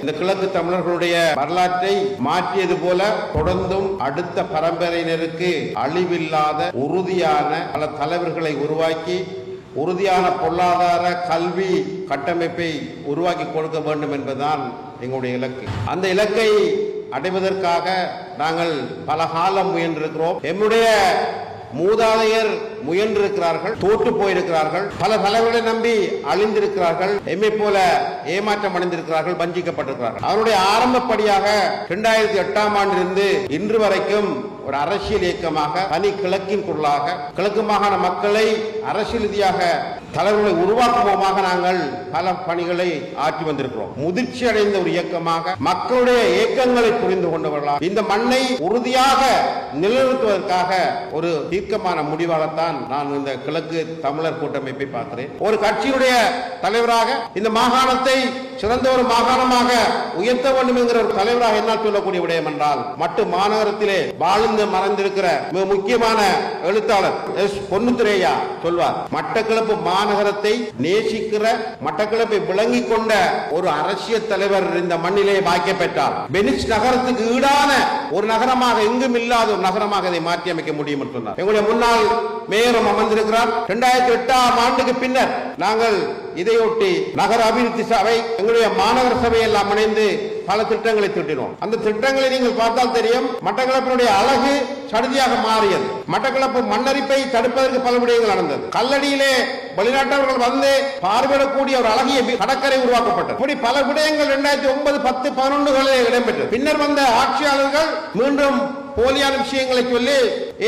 இந்த கிழக்கு தமிழர்களுடைய வரலாற்றை மாற்றியது போல தொடர்ந்தும் அடுத்த பரம்பரையினருக்கு அழிவில்லாத உறுதியான பல தலைவர்களை உருவாக்கி உறுதியான பொருளாதார கல்வி கட்டமைப்பை உருவாக்கி கொடுக்க வேண்டும் என்பதுதான் எங்களுடைய இலக்கு. அந்த இலக்கை அடைவதற்காக நாங்கள் பல காலம் முயன்றிருக்கிறோம். எம்முடைய மூதாதையர் முயன்றிருக்கிறார்கள் தோற்று போயிருக்கிறார்கள். பல தலைவர்களை நம்பி அழிந்திருக்கிறார்கள். எம்மை போல ஏமாற்றம் அடைந்திருக்கிறார்கள் வஞ்சிக்கப்பட்டிருக்கிறார்கள். அவருடைய ஆரம்பப்படியாக இரண்டாயிரத்தி எட்டாம் ஆண்டிலிருந்து இன்று வரைக்கும் ஒரு அரசியல் இயக்கமாக தனி கிழக்கின் குரலாக கிழக்கு மாகாண மக்களை அரசியல் ரீதியாக தலைவர்களை உருவாக்குவோமாக நாங்கள் பல பணிகளை ஆற்றி வந்திருக்கிறோம். முதிர்ச்சி அடைந்த ஒரு இயக்கமாக மக்களுடைய இயக்கங்களை புரிந்து கொண்டவர்களாக இந்த மண்ணை உறுதியாக நிலைநிறுத்துவதற்காக ஒரு தீர்க்கமான முடிவாகத்தான் நான் இந்த கிழக்கு தமிழர் கூட்டமைப்பை பார்க்கிறேன். ஒரு கட்சியுடைய தலைவராக இந்த மாகாணத்தை சிறந்த ஒரு மாகாணமாக உயர்த்த வேண்டும் என்கிற ஒரு தலைவராக என்னால் சொல்லக்கூடிய விடயம் என்றால் மட்டு மாநகரத்திலே வாழ்ந்து மறைந்திருக்கிற மிக முக்கியமான எழுத்தாளர் எஸ் பொன்னுத்துரையா சொல்வார் மட்டக்களப்பு மாநகரத்தை நேசிக்கிற மட்டக்களப்பை விளங்கிக் கொண்ட ஒரு அரசியல் தலைவர் இந்த மண்ணிலே பாக்கிய பெற்றார். பெனிஸ் நகரத்துக்கு ஈடான ஒரு நகரமாக எங்கும் இல்லாத ஒரு நகரமாக இதை மாற்றி அமைக்க முடியும் என்று சொன்னார். எங்களுடைய முன்னாள் மேயரும் அமர்ந்திருக்கிறார். இரண்டாயிரத்தி எட்டாம் ஆண்டுக்கு பின்னர் நாங்கள் இதையொட்டி நகர அபிவிருத்தி சபை எங்களுடைய மாநகர சபை எல்லாம் இணைந்து பல திட்டங்களை திட்டினோம். அந்த திட்டங்களை நீங்கள் பார்த்தால் தெரியும் மட்டக்களப்பினுடைய அழகு சடுதியாக மாறியது. மட்டக்களப்பு மண்ணரிப்பை தடுப்பதற்கு பல விடயங்கள் நடந்தது. கல்லடியிலே வெளிநாட்டவர்கள் வந்து பார்வையிடக்கூடிய ஒரு அழகிய கடற்கரை உருவாக்கப்பட்டது. இப்படி பல விடயங்கள் இரண்டாயிரத்தி ஒன்பது பத்து பதினொன்றுகளில் இடம்பெற்றது. பின்னர் வந்த ஆட்சியாளர்கள் மீண்டும் போலியான விஷயங்களை சொல்லி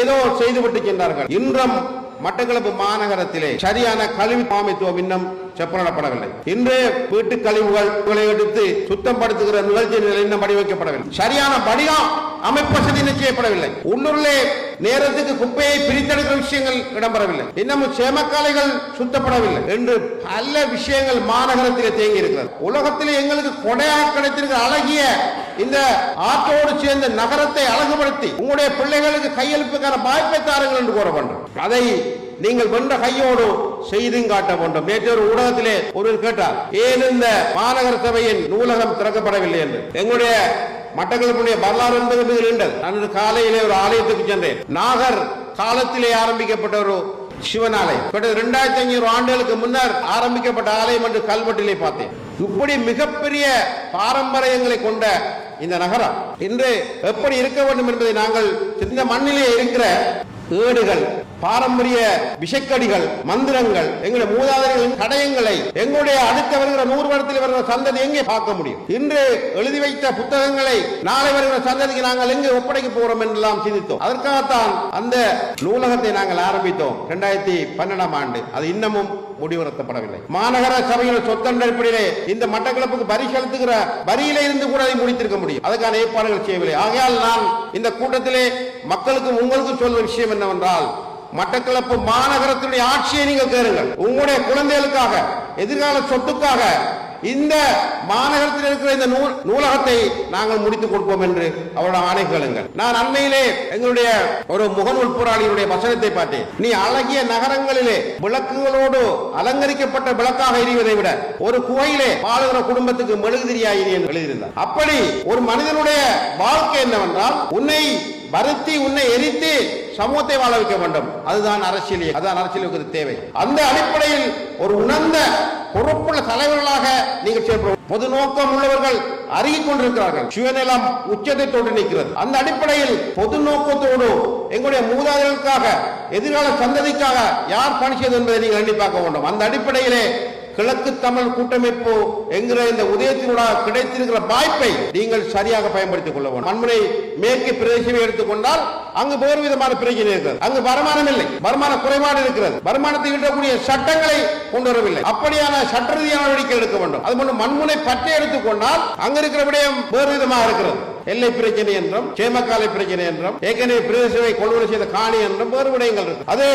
ஏதோ செய்துவிட்டு சென்றார்கள். இன்றும் மட்டக்களப்பு மாநகரத்திலே சரியான கல்வி அமைத்துவம் இன்னும் செப்பனிடப்படவில்லை. இன்று வீட்டு கழிவுகளை எடுத்து சுத்தப்படுத்துகிற நிகழ்ச்சி இன்னும் வடிவமைக்கப்படவில்லை சரியான வடிவம் அமைப்பு வசதி நிச்சயப்படவில்லை உள்ளூரிலே நேரத்துக்கு குப்பையை பிரித்தெடுக்கிற விஷயங்கள் இடம்பெறவில்லை. இன்னமும் சேமக்காலைகள் சுத்தப்படவில்லை என்று பல விஷயங்கள் மாநகரத்திலே தேங்கி இருக்கிறது உலகத்திலே எங்களுக்கு கொடையாக கிடைத்திருக்கிற அழகிய இந்த ஆற்றோடு சேர்ந்த நகரத்தை அழகுபடுத்தி உங்களுடைய பிள்ளைகளுக்கு கையெழுப்புக்கான வாய்ப்பை தாருங்கள் என்று கூற வேண்டும். அதை நீங்கள் வென்ற கையோடு செய்தும் காட்ட வேண்டும். நேற்று ஒரு ஊடகத்திலே ஒருவர் கேட்டார் ஏன் இந்த மாநகர சபையின் நூலகம் திறக்கப்படவில்லை என்று? எங்களுடைய மட்டக்களப்புடைய வரலாறு என்பது மிக நீண்டது. நான் காலையிலே ஒரு ஆலயத்துக்கு சென்றேன். நாகர் காலத்திலே ஆரம்பிக்கப்பட்ட ஒரு சிவன் ஆலயம் இரண்டாயிரத்தி ஐநூறு ஆண்டுகளுக்கு முன்னர் ஆரம்பிக்கப்பட்ட ஆலயம் என்று கல்வெட்டிலே பார்த்தேன். இப்படி மிகப்பெரிய பாரம்பரியங்களை கொண்ட இந்த நகரம் இன்று எப்படி இருக்க வேண்டும் என்பதை நாங்கள் இந்த மண்ணிலே இருக்கிற ஏடுகள் பாரம்பரிய விஷக்கடிகள் மந்திரங்கள் எங்களுடைய மூதாதைகளின் தடயங்களை எங்களுடைய அடுத்த வருகிற நூறு வருடத்தில் வருகிற சந்ததி எங்கே பார்க்க முடியும்? இன்று எழுதி வைத்த புத்தகங்களை நாளை வருகிற சந்ததிக்கு நாங்கள் எங்கே ஒப்படைக்க போகிறோம் என்றெல்லாம் சிந்தித்தோம். அதற்காகத்தான் அந்த நூலகத்தை நாங்கள் ஆரம்பித்தோம் இரண்டாயிரத்தி பன்னெண்டாம் ஆண்டு. அது இன்னமும் முடிவுறுத்தப்படவில்லை மாநகர சபையின் சொத்தன் அடிப்படையிலே இந்த மட்டக்களப்புக்கு வரி செலுத்துகிற வரியிலே இருந்து கூட அதை முடித்திருக்க முடியும். அதுக்கான ஏற்பாடுகள் செய்யவில்லை. ஆகையால் நான் இந்த கூட்டத்திலே மக்களுக்கும் உங்களுக்கும் சொல்ற விஷயம் என்னவென்றால் மட்டக்களப்பு மாநகரத்தினுடைய ஆட்சியை நீங்கள் கேளுங்கள். உங்களுடைய குழந்தைகளுக்காக எதிர்கால சொத்துக்காக இந்த மாநகரத்தில் இருக்கிற இந்த நூல் நூலகத்தை நாங்கள் முடித்துக் கொடுப்போம் என்று அவரோட ஆணை கேளுங்கள். நான் அண்மையிலே எங்களுடைய ஒரு முகநூல் போராளியுடைய வசனத்தை பார்த்தேன். நீ அழகிய நகரங்களிலே விளக்குகளோடு அலங்கரிக்கப்பட்ட விளக்காக எரிவதை விட ஒரு குகையிலே வாழுகிற குடும்பத்துக்கு மெழுகுதிரியாயிரி என்று எழுதியிருந்தார். அப்படி ஒரு மனிதனுடைய வாழ்க்கை என்னவென்றால் உன்னை வருத்தி உன்னை எரித்து சமூகத்தை வாழ வைக்க வேண்டும். அதுதான் அரசியல் அதுதான் அரசியலுக்கு தேவை. அந்த அடிப்படையில் ஒரு உணர்ந்த பொறுப்புள்ள தலைவர்களாக நீங்கள் செயல்படும் பொது நோக்கம் உள்ளவர்கள் அருகிக் கொண்டிருக்கிறார்கள். சுயநலம் உச்சத்தை தொட்டு நிற்கிறது. அந்த அடிப்படையில் பொது நோக்கத்தோடு எங்களுடைய மூதாதைகளுக்காக எதிர்கால சந்ததிக்காக யார் பணி செய்தது என்பதை நீங்கள் எண்ணி பார்க்க வேண்டும். அந்த அடிப்படையிலே கிழக்கு தமிழ் கூட்டமைப்பு என்கிற இந்த உதயத்தினூடாக கிடைத்திருக்கிற வாய்ப்பை நீங்கள் சரியாக பயன்படுத்திக் கொள்ள வேண்டும். மண்முனை மேற்கு பிரதேசமே எடுத்துக்கொண்டால் அங்கு வேறு விதமான பிரச்சனை இருக்கிறது அங்கு வருமானம் இல்லை. வருமான குறைபாடு இருக்கிறது. வருமானத்தை ஈட்டக்கூடிய சட்டங்களை கொண்டு வரவில்லை அப்படியான சட்ட ரீதியான நடவடிக்கை எடுக்க வேண்டும். அது மட்டும் மண்முனை பற்றி எடுத்துக்கொண்டால் அங்க இருக்கிற விடயம் வேறு விதமாக இருக்கிறது. எல்லை பிரச்சனை என்றும் சேமக்காலை பிரச்சனை என்றும் ஏற்கனவே பிரதேசவை கொள்வனை செய்த காணி என்றும் வேறு விடயங்கள் இருக்கு. அது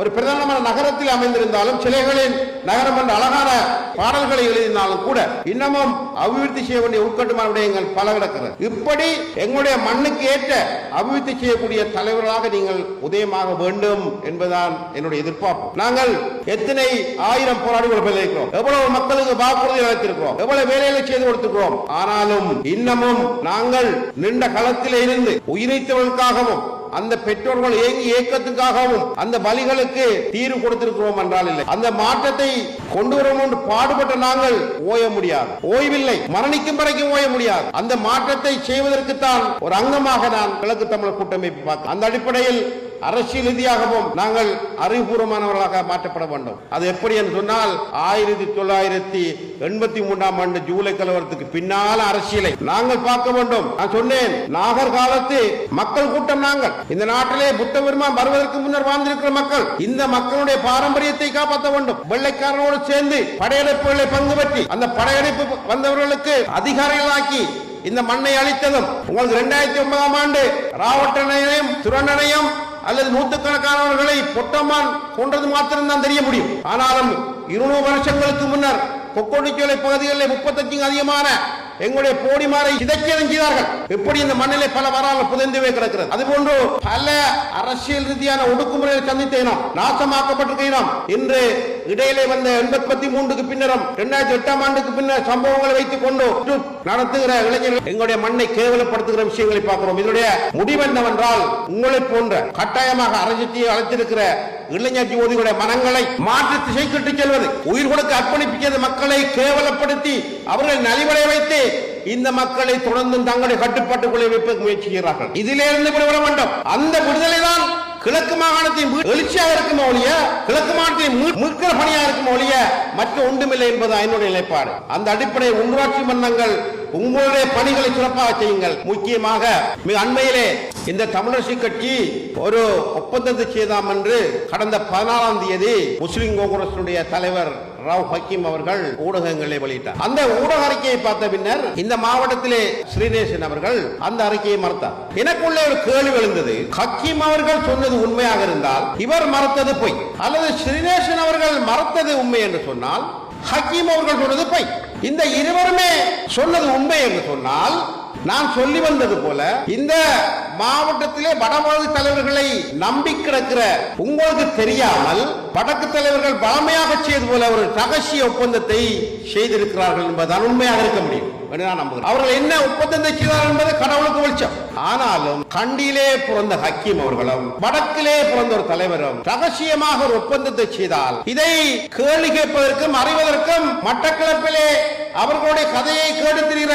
ஒரு பிரதானமான நகரத்தில் அமைந்திருந்தாலும் சிலைகளின் நகரம் என்ற அழகான பாடல்களை எழுதினாலும் கூட இன்னமும் அபிவிருத்தி செய்ய வேண்டிய உட்கட்டுமான விடயங்கள் பல கிடக்கிறது இப்படி எங்களுடைய மண்ணுக்கு ஏற்ற அபிவிருத்தி செய்யக்கூடிய தலைவர்களாக நீங்கள் உதயமாக வேண்டும் என்பதுதான் என்னுடைய எதிர்பார்ப்பு. நாங்கள் எத்தனை ஆயிரம் போராளிகள் இருக்கிறோம் எவ்வளவு மக்களுக்கு வாக்குறுதி அளித்திருக்கிறோம்? எவ்வளவு வேலைகளை செய்து கொடுத்திருக்கிறோம்? ஆனாலும் இன்னமும் நாங்கள் நின்ற களத்தில் இருந்து உயிரித்தவர்களுக்காகவும் அந்த பெற்றோர்கள் ஏங்கி ஏக்கத்துக்காகவும் அந்த வழிகளுக்கு தீர்வு கொடுத்திருக்கிறோம் என்றால் இல்லை. அந்த மாற்றத்தை கொண்டு வரும் என்று பாடுபட்ட நாங்கள் ஓய முடியாது. ஓய்வில்லை. மரணிக்கும் வரைக்கும் ஓய முடியாது. அந்த மாற்றத்தை செய்வதற்குத்தான் ஒரு அங்கமாக நான் கிழக்கு தமிழர் கூட்டமைப்பு பார்த்தேன் அந்த அடிப்படையில் அரசியல் ரீதியாகவும் நாங்கள் அறிவுபூர்வமானவர்களாக மாற்றப்பட வேண்டும். அது எப்படி என்று சொன்னால் ஆயிரத்தி தொள்ளாயிரத்தி எண்பத்தி மூன்றாம் ஆண்டு ஜூலை கலவரத்துக்கு பின்னால அரசியலை நாங்கள் பார்க்க வேண்டும். நான் சொன்னேன் நாகர் காலத்து மக்கள் கூட்டம் நாங்கள். இந்த நாட்டிலே புத்த பெருமான் வருவதற்கு முன்னர் வாழ்ந்திருக்கிற மக்கள் இந்த மக்களுடைய பாரம்பரியத்தை காப்பாற்ற வேண்டும். வெள்ளைக்காரனோடு சேர்ந்து படையெடுப்புகளை பங்கு பற்றி அந்த படையெடுப்பு வந்தவர்களுக்கு அதிகாரிகளாக்கி இந்த மண்ணை அழித்ததும் உங்களுக்கு இரண்டாயிரத்தி ஒன்பதாம் ஆண்டு ராவட்டனையும் துரண்டனையும் அல்லது நூற்றுக்கணக்கானவர்களை பொட்டமான் கொன்றது மாத்திரம் தான் தெரிய முடியும். ஆனாலும் இருநூறு வருஷங்களுக்கு முன்னர் கொக்கோடிச்சோலை பகுதிகளில் முப்பத்தஞ்சுக்கு அதிகமான எங்களுடைய போடிமாரை சிதைக்கேதம் செய்தார்கள். எப்படி இந்த மண்ணிலே பல வரலாறு புதைந்துவே கிடக்கிறது. அதுபோன்று பல அரசியல் ரீதியான ஒடுக்குமுறையை சந்தித்த இனம் நாசமாக்கப்பட்டிருக்க இனம் இன்று இடையிலே வந்த எண்பத்தி மூன்றுக்கு பின்னரும் இரண்டாயிரத்தி எட்டாம் ஆண்டுக்கு பின்னர் சம்பவங்களை வைத்துக் கொண்டு நடத்துகிற இளைஞர்கள் எங்களுடைய மண்ணை கேவலப்படுத்துகிற விஷயங்களை பார்க்கிறோம். இதனுடைய முடிவு என்னவென்றால் உங்களை போன்ற கட்டாயமாக அரசியத்தை அழைத்திருக்கிற இளைஞர் ஜோதிகளுடைய மனங்களை மாற்றி திசை கட்டுச் செல்வது. உயிர் கொடுக்க அர்ப்பணிப்பிக்கிறது மக்களை கேவலப்படுத்தி அவர்களை நலிவடை வைத்து இந்த மக்களை தொடர்ந்து தங்களுடைய கட்டுப்பாட்டுக்குள்ளே வைப்ப முயற்சி செய்கிறார்கள் இதிலே இருந்து விடுபட வேண்டும். அந்த விடுதலை தான் கிழக்கு மாகாணத்தின் எழுச்சியாக இருக்கும் ஒழிய கிழக்கு மாநிலத்தை மீ- மீட்கிற இருக்கும் ஒழிய மற்ற ஒன்றுமில்லை என்பது என்னுடைய நிலைப்பாடு. அந்த அடிப்படையில் உள்ளாட்சி மன்றங்கள் உங்களுடைய பணிகளை சிறப்பாக செய்யுங்கள். முக்கியமாக மிக அண்மையிலே இந்த தமிழரசு கட்சி ஒரு ஒப்பந்தத்தை செய்தாம் என்று கடந்த பதினாலாம் தேதி முஸ்லிம் காங்கிரசுடைய தலைவர் ராவ் ஹக்கீம் அவர்கள் ஊடகங்களை வெளியிட்டார். அந்த ஊடக அறிக்கையை பார்த்த பின்னர் இந்த மாவட்டத்திலே ஸ்ரீநேசன் அவர்கள் அந்த அறிக்கையை மறுத்தார். எனக்குள்ளே ஒரு கேள்வி எழுந்தது. ஹக்கீம் அவர்கள் சொன்னது உண்மையாக இருந்தால் இவர் மறுத்தது பொய். அல்லது ஸ்ரீநேசன் அவர்கள் மறுத்தது உண்மை என்று சொன்னால் ஹக்கீம் அவர்கள் சொன்னது பொய். இந்த இருவருமே சொன்னது உண்மை என்று சொன்னால் நான் சொல்லி வந்தது போல இந்த மாவட்டத்திலே வடமாநில தலைவர்களை நம்பி கிடக்கிற உங்களுக்கு தெரியாமல் வடக்கு தலைவர்கள் பழமையாக செய்தது போல ஒரு ரகசிய ஒப்பந்தத்தை செய்திருக்கிறார்கள் என்பதால் உண்மையாக இருக்க முடியும் அவர்கள் என்ன ஒப்பந்தத்தை செய்தார்கள் என்பது கடவுளுக்கு வெளிச்சம். ஆனாலும் கண்டியிலே பிறந்த ஹக்கீம் அவர்களும் வடக்கிலே பிறந்த ஒரு தலைவரும் ரகசியமாக ஒரு ஒப்பந்தத்தை செய்தால் இதை கேள்வி கேட்பதற்கும் அறிவதற்கும் மட்டக்களப்பிலே அவர்களுடைய கதையை கேட்டு திரிகிற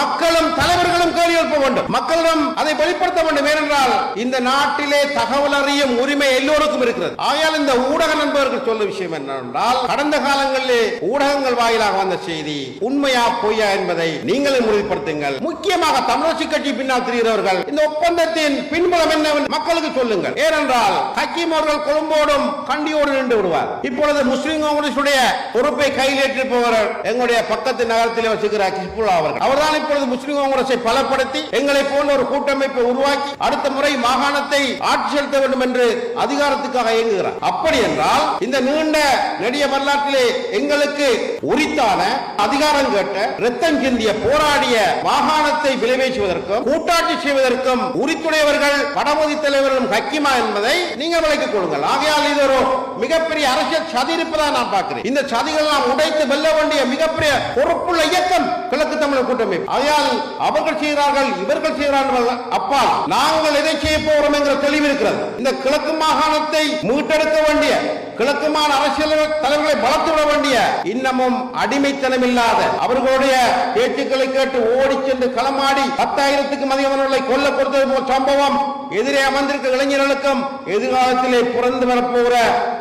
மக்களும் தலைவர்களும் கேள்வி எழுப்ப வேண்டும். மக்களிடம் அதை வெளிப்படுத்த வேண்டும். ஏனென்றால் இந்த நாட்டிலே தகவல் அறியும் உரிமை எல்லோருக்கும் இருக்கிறது. ஆகையால் இந்த ஊடக நண்பர்கள் சொல்ல விஷயம் என்னவென்றால் கடந்த காலங்களிலே ஊடகங்கள் வாயிலாக வந்த செய்தி உண்மையா பொய்யா என்பதை நீங்களே உறுதிப்படுத்துங்கள். முக்கியமாக தமிழரசு கட்சி பின்னால் திரிகிறவர்கள் இந்த ஒப்பந்தத்தின் பின்புலம் என்ன மக்களுக்கு சொல்லுங்கள். ஏனென்றால் ஹக்கீம் அவர்கள் கொழும்போடும் கண்டியோடு நின்று விடுவார். இப்பொழுது முஸ்லிம் காங்கிரசுடைய பொறுப்பை கையில் ஏற்றிருப்பவர் எங்களுடைய பக்கத்து நகரத்தில் வசிக்கிற கிஸ்புல்லா அவர்கள். அவர்தான் இப்பொழுது முஸ்லிம் காங்கிரஸை பலப்படுத்தி எங்களை போன்ற ஒரு கூட்டமைப்பை உருவாக்கி அடுத்த முறை மாகாணத்தை ஆட்சி செலுத்த வேண்டும் என்று அதிகாரத்துக்காக இயங்குகிறார். அப்படி என்றால் இந்த நீண்ட நெடிய வரலாற்றிலே எங்களுக்கு உரித்தான அதிகாரம் கேட்ட ரத்தம் சிந்திய போராடிய மாகாணத்தை விளைவேற்றுவதற்கும் கூட்டாட்சி செய்வதற்கும் உரித்துடையவர்கள் வடமொழி தலைவர்களும் ஹக்கிமா என்பதை நீங்கள் விளக்கிக் கொள்ளுங்கள். ஆகையால் இது ஒரு மிகப்பெரிய அரசியல் சதி இருப்பதா நான் பார்க்கிறேன். இந்த சதிகள் நாம் உடைத்து வெல்ல வேண்டிய மிகப்பெரிய பொறுப்புள்ள இயக்கம் கிழக்கு தமிழர் கூட்டமைப்பு. அதையால் அவர்கள் செய்கிறார்கள் இவர்கள் செய்கிறார்கள். அப்பா நாங்கள் எதை செய்ய போகிறோம் என்கிற தெளிவு இருக்கிறது. இந்த கிழக்கு மாகாணத்தை மீட்டெடுக்க வேண்டிய கிழக்கு மாகாண அரசியல் தலைவர்களை வளர்த்து விட வேண்டிய இன்னமும் அடிமைத்தனம் இல்லாத அவர்களுடைய பேச்சுக்களை கேட்டு ஓடி சென்று களமாடி பத்தாயிரத்துக்கும் அதிகமானவர்களை கொல்ல கொடுத்தது போல் சம்பவம் எதிரே அமர்ந்திருக்க இளைஞர்களுக்கும் எதிர்காலத்திலே பிறந்து வரப்போகிற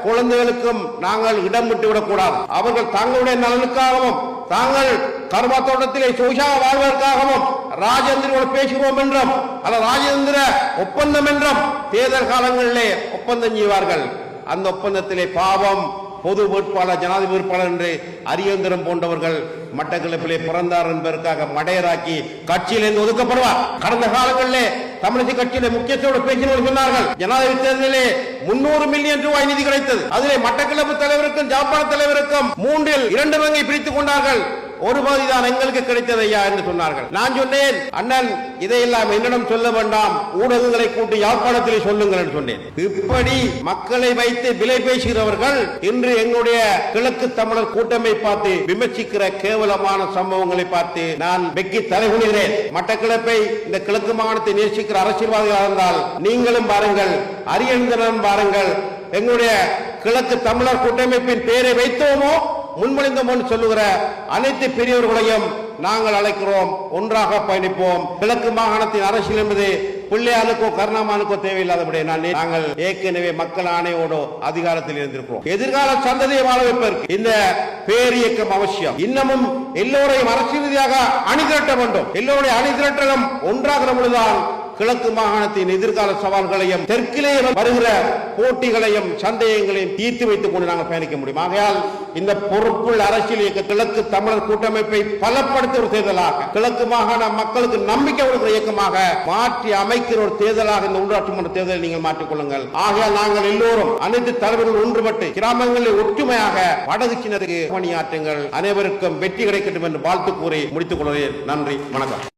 குழந்தைகளுக்கும் நாங்கள் இடம் விட்டு விடக்கூடாது அவர்கள் தங்களுடைய நலனுக்காகவும் தாங்கள் கர்ம தோட்டத்திலே சோஷா வாழ்வதற்காகவும் ராஜேந்திரோடு பேசுகிறோம் என்றும் அல்ல ராஜேந்திர ஒப்பந்தம் என்றும் தேர்தல் காலங்களிலே ஒப்பந்தம் செய்வார்கள். அந்த ஒப்பந்தத்திலே பாவம் பொது வேட்பாளர் ஜனாதிபதி வேட்பாளர் என்று அரியந்திரம் போன்றவர்கள் மட்டக்களப்பிலே பிறந்தார் என்பதற்காக மடையராக்கி கட்சியிலிருந்து ஒதுக்கப்படுவார். கடந்த காலங்களிலே தமிழக கட்சியில முக்கியத்தோடு பேசினவர் சொன்னார்கள் ஜனாதிபதி தேர்தலிலே முன்னூறு மில்லியன் ரூபாய் நிதி கிடைத்தது. அதிலே மட்டக்களப்பு தலைவருக்கும் ஜாப்பான தலைவருக்கும் மூன்றில் இரண்டு பங்கை பிரித்துக் கொண்டார்கள். ஒரு பகுதி தான் எங்களுக்கு கிடைத்தது ஐயா என்று சொன்னார்கள். நான் சொன்னேன் அண்ணன் இதையெல்லாம் என்னிடம் சொல்ல வேண்டாம். ஊடகங்களை கூட்டி யாழ்ப்பாணத்திலே சொல்லுங்கள் என்று சொன்னேன். இப்படி மக்களை வைத்து விலை பேசுகிறவர்கள் இன்று எங்களுடைய கிழக்கு தமிழர் கூட்டமை பார்த்து விமர்சிக்கிற கேவலமான சம்பவங்களை பார்த்து நான் வெக்கி தலைகுனிகிறேன். மட்டக்கிழப்பை இந்த கிழக்கு மாகாணத்தை நேசிக்கிற அரசியல்வாதிகளாக இருந்தால் நீங்களும் பாருங்கள் அரியந்திரனும் பாருங்கள் எங்களுடைய கிழக்கு தமிழர் கூட்டமைப்பின் பெயரை வைத்தோமோ? முன்மொழிந்தோம் முன் சொல்லுகிற அனைத்து பெரியவர்களையும் நாங்கள் அழைக்கிறோம். ஒன்றாக பயணிப்போம். கிழக்கு மாகாணத்தின் அரசியல் என்பது பிள்ளையாளுக்கோ கருணாமானுக்கோ தேவையில்லாதபடி நான் நாங்கள் ஏற்கனவே மக்கள் ஆணையோடு அதிகாரத்தில் இருந்திருக்கிறோம். எதிர்கால சந்ததியை வாழ வைப்பதற்கு இந்த பேரியக்கம் அவசியம். இன்னமும் எல்லோரையும் அரசியல் ரீதியாக அணிதிரட்ட வேண்டும். எல்லோருடைய அணிதிரட்டலும் ஒன்றாகிற பொழுதுதான் கிழக்கு மாகாணத்தின் எதிர்கால சவால்களையும் தெற்கிலே வருகிற போட்டிகளையும் சந்தேகங்களையும் தீர்த்து வைத்துக் கொண்டு நாங்கள் பயணிக்க முடியும். ஆகையால் இந்த பொறுப்புள் அரசியல் இயக்க கிழக்கு தமிழர் கூட்டமைப்பை பலப்படுத்த ஒரு தேர்தலாக கிழக்கு மாகாண மக்களுக்கு நம்பிக்கை கொடுக்கிற இயக்கமாக மாற்றி அமைக்கிற ஒரு தேர்தலாக இந்த உள்ளாட்சி மன்ற தேர்தலை நீங்கள் மாற்றிக் கொள்ளுங்கள். ஆகையால் நாங்கள் எல்லோரும் அனைத்து தலைவர்கள் ஒன்றுபட்டு கிராமங்களில் ஒற்றுமையாக வடகு சின்னத்துக்கு பணியாற்றுங்கள். அனைவருக்கும் வெற்றி கிடைக்கட்டும் என்று வாழ்த்து கூறி முடித்துக் கொள்கிறேன். நன்றி. வணக்கம்.